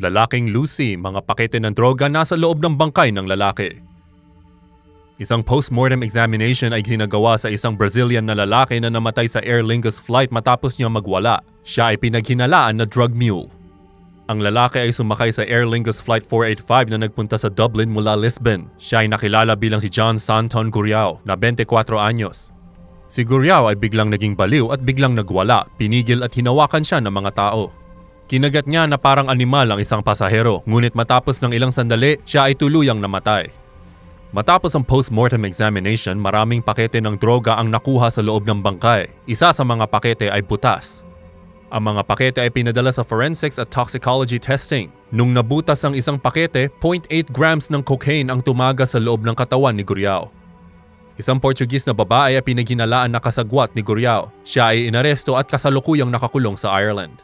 Lalaking Lucy, mga pakete ng droga nasa loob ng bangkay ng lalaki. Isang post-mortem examination ay ginagawa sa isang Brazilian na lalaki na namatay sa Aer Lingus flight matapos niya magwala. Siya ay pinaghinalaan na drug mule. Ang lalaki ay sumakay sa Aer Lingus Flight 485 na nagpunta sa Dublin mula Lisbon. Siya ay nakilala bilang si John Santon Guriao na 24 anyos. Si Guriao ay biglang naging baliw at biglang nagwala, pinigil at hinawakan siya ng mga tao. Kinagat niya na parang animal ang isang pasahero, ngunit matapos ng ilang sandali, siya ay tuluyang namatay. Matapos ang post-mortem examination, maraming pakete ng droga ang nakuha sa loob ng bangkay. Isa sa mga pakete ay butas. Ang mga pakete ay pinadala sa forensics at toxicology testing. Nung nabutas ang isang pakete, 0.8 grams ng cocaine ang tumaga sa loob ng katawan ni Guriao. Isang Portuguese na babae ay pinaghinalaan na kasagwat ni Guriao. Siya ay inaresto at kasalukuyang nakakulong sa Ireland.